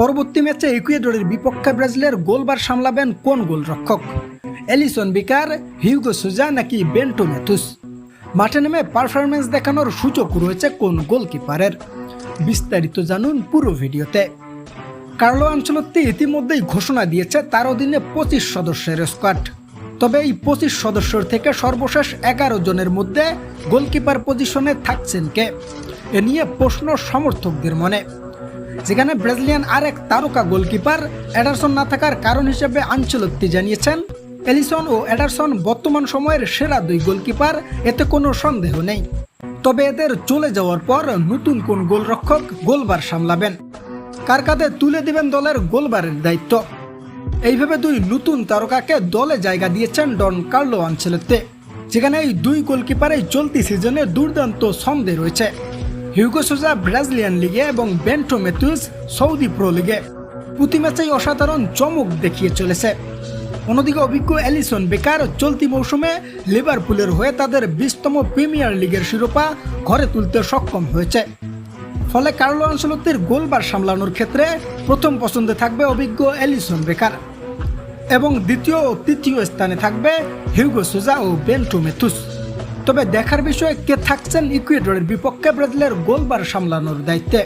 পরবর্তী ম্যাচে ইকুয়েডরের বিপক্ষে ব্রাজিলের গোলবার সামলাবেন কোন গোলরক্ষক? এলিসন বিকার হিউগো সুজা নাকি বেন্টো মেথুস মাঠে নেমে পারফরমেন্স দেখানোর সুযোগ রয়েছে কোন গোলকিপারের? বিস্তারিত জানুন পুরো ভিডিওতে। কার্লো আঞ্চলত্তি ইতিমধ্যেই ঘোষণা দিয়েছে তার অধীনে পঁচিশ সদস্যের স্কোয়াড তবে এই পঁচিশ সদস্যর থেকে সর্বশেষ এগারো জনের মধ্যে গোলকিপার পজিশনে থাকছেন কে? এ নিয়ে প্রশ্ন সমর্থকদের মনে। যেখানে ব্রাজিলিয়ান আরেক তারকা গোলকিপার এডারসন না থাকার কারণ হিসেবে আঞ্চলত্তি জানিয়েছেন। এলিসন ও এডারসন বর্তমান সময়ের সেরা দুই গোলকিপার, এতে কোনো সন্দেহ নেই। তবে এদের চলে যাওয়ার পর নতুন কোন গোলরক্ষক গোলবার সামলাবেন? কার কাঁধে তুলে দিবেন দলের গোলবারের দায়িত্ব? এইভাবে দুই নতুন তারকাকে দলে জায়গা দিয়েছেন ডন কার্লো আঞ্চলেতে যেখানে এই দুই গোলকিপারেই চলতি সিজনে দুর্দান্ত ছন্দে রয়েছে। হিউগো সোজা ব্রাজিলিয়ান লিগে এবং বেন্টো মেথুস সৌদি প্রো লিগে প্রতি ম্যাচেই অসাধারণ চমক দেখিয়ে চলেছে। অন্যদিকে অভিজ্ঞ অ্যালিসন বেকার চলতি মৌসুমে লিভারপুলের হয়ে তাদের বিশতম প্রিমিয়ার লিগের শিরোপা ঘরে তুলতে সক্ষম হয়েছে। ফলে কার্লো আনসলত্তির গোলবার সামলানোর ক্ষেত্রে প্রথম পছন্দে থাকবে অভিজ্ঞ অ্যালিসন বেকার। এবং দ্বিতীয় ও তৃতীয় স্থানে থাকবে হিউগো সোজা ও বেন্টো মেথুস তবে দেখার বিষয়ে কে থাকছেন ইকুয়েডরের বিপক্ষে ব্রাজিলের গোলবার সামলানোর দায়িত্বে।